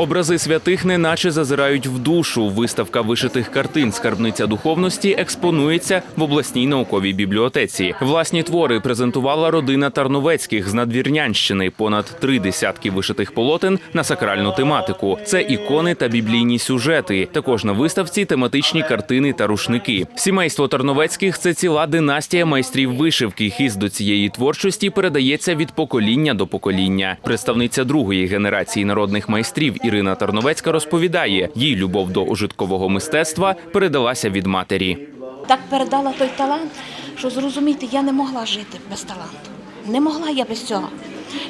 Образи святих неначе зазирають в душу. Виставка вишитих картин Скарбниця духовності експонується в обласній науковій бібліотеці. Власні твори презентувала родина Тарновецьких з Надвірнянщини. Понад три десятки вишитих полотен на сакральну тематику. Це ікони та біблійні сюжети. Також на виставці тематичні картини та рушники. Сімейство Тарновецьких це ціла династія майстрів вишивки. Хист до цієї творчості передається від покоління до покоління. Представниця другої генерації народних майстрів Ірина Тарновецька розповідає, їй любов до ужиткового мистецтва передалася від матері. так передала той талант, що зрозуміти, я не могла жити без таланту. Не могла я без цього.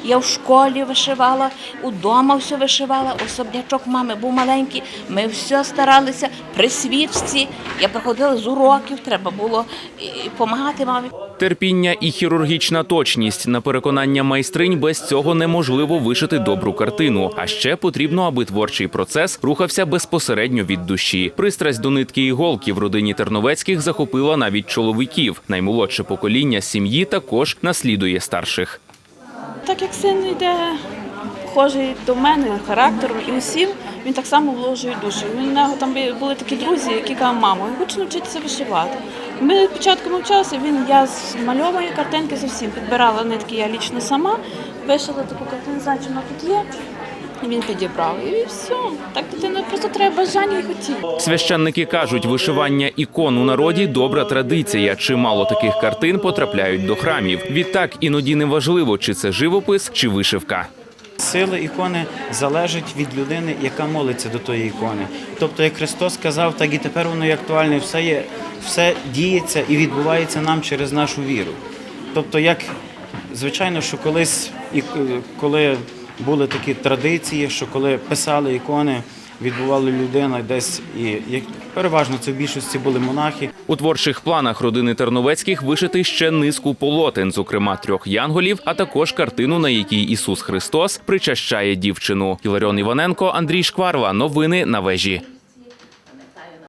Я в школі вишивала, удома все вишивала, особнячок мами був маленький, ми все старалися при свічці. Я приходила з уроків, треба було допомагати мамі. Терпіння і хірургічна точність на переконання майстринь без цього неможливо вишити добру картину. А ще потрібно, аби творчий процес рухався безпосередньо від душі. Пристрасть до нитки іголки в родині Терновецьких захопила навіть чоловіків. Наймолодше покоління сім'ї також наслідує старших. Так як син йде схожий до мене характером і усім, він так само вложує душу. У нього там були такі друзі, які кажуть, мамо, я хочу навчитися вишивати. Ми спочатку навчалися, він я змальовую картинки зовсім, підбирала нитки я лічно сама, вишила таку картину, знаю, вона тут є. І він підібрав. І все. Так дитина просто треба бажання і хотіти. Священники кажуть, вишивання ікон у народі добра традиція. Чимало таких картин потрапляють до храмів. Відтак іноді не важливо, чи це живопис, чи вишивка. Сила ікони залежить від людини, яка молиться до тої ікони. Тобто, як Христос сказав, так і тепер воно є актуальне. Все є, все діється і відбувається нам через нашу віру. Тобто, як звичайно, що колись і коли були такі традиції, що коли писали ікони, Відбували людина десь і як переважно це в більшості були монахи. У творчих планах родини Терновецьких вишити ще низку полотен, зокрема трьох янголів, а також картину, на якій Ісус Христос причащає дівчину. Іларіон Іваненко, Андрій Шкварва. Новини на вежі.